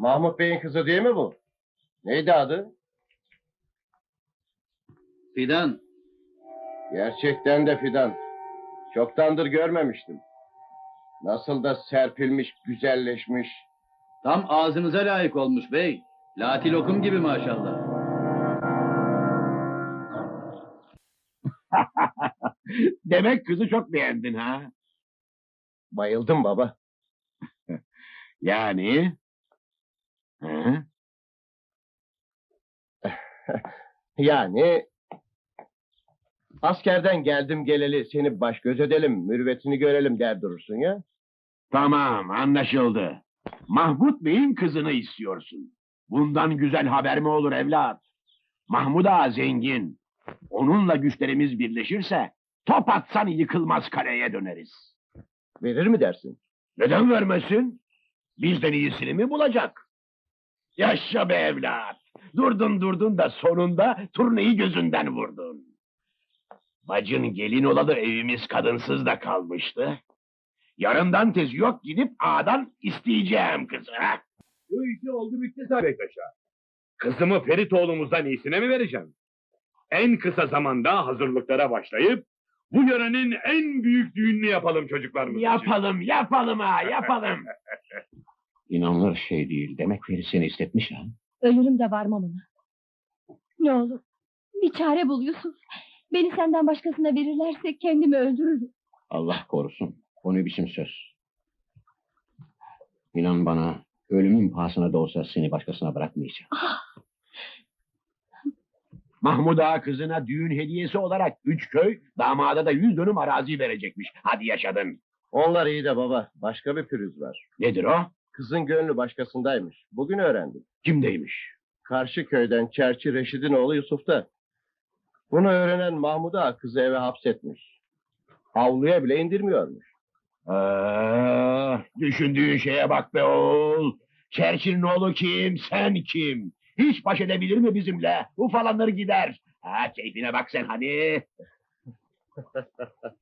Mahmut Bey'in kızı değil mi bu? Neydi adı? Fidan, Gerçekten de fidan. Çoktandır görmemiştim. Nasıl da serpilmiş, güzelleşmiş. tam ağzınıza layık olmuş bey. Lati lokum gibi maşallah. Demek kızı çok beğendin ha? Bayıldım baba. Yani? Hı? Yani askerden geldim geleli seni baş göz edelim, mürüvvetini görelim der durursun ya. Tamam, anlaşıldı. Mahmut Bey'in kızını istiyorsun. Bundan güzel haber mi olur evlat? Mahmud Ağa zengin. Onunla güçlerimiz birleşirse top atsan yıkılmaz kaleye döneriz. Verir mi dersin? Neden vermesin? Bizden iyisini mi bulacak? Yaşa be evlat. Durdun durdun da sonunda turneyi gözünden vurdun. Bacın gelin olalı evimiz kadınsız da kalmıştı. Yarından tez yok gidip ağadan isteyeceğim kızı. Ha? Bu işi oldu bitti Sabek Paşa. Kızımı Ferit oğlumuzdan iyisine mi vereceğim? En kısa zamanda hazırlıklara başlayıp bu yörenin en büyük düğününü yapalım çocuklarımız için. Yapalım, yapalım ha, yapalım. İnanılır şey değil. Demek Ferit seni istetmiş ha. Ölürüm de varmam ona. Ne olur bir çare bul Yusuf. Beni senden başkasına verirlerse kendimi öldürürüm. Allah korusun. O ne biçim söz. İnan bana, ölümün pahasına da olsa seni başkasına bırakmayacağım. Mahmud Ağa kızına düğün hediyesi olarak üç köy, damada da yüz dönüm arazi verecekmiş. Hadi yaşadın. Onlar iyi de baba, başka bir pürüz var. Nedir o? Kızın gönlü başkasındaymış. Bugün öğrendim. Kimdeymiş? Karşı köyden Çerçi Reşit'in oğlu Yusuf'ta. Bunu öğrenen Mahmud Ağa kızı eve hapsetmiş. Avluya bile indirmiyormuş. Aa, Ah, düşündüğün şeye bak be oğul. Çerçinin oğlu kim, sen kim? Hiç baş edebilir mi bizimle? Ufalanır gider. Ha, keyfine bak sen hadi.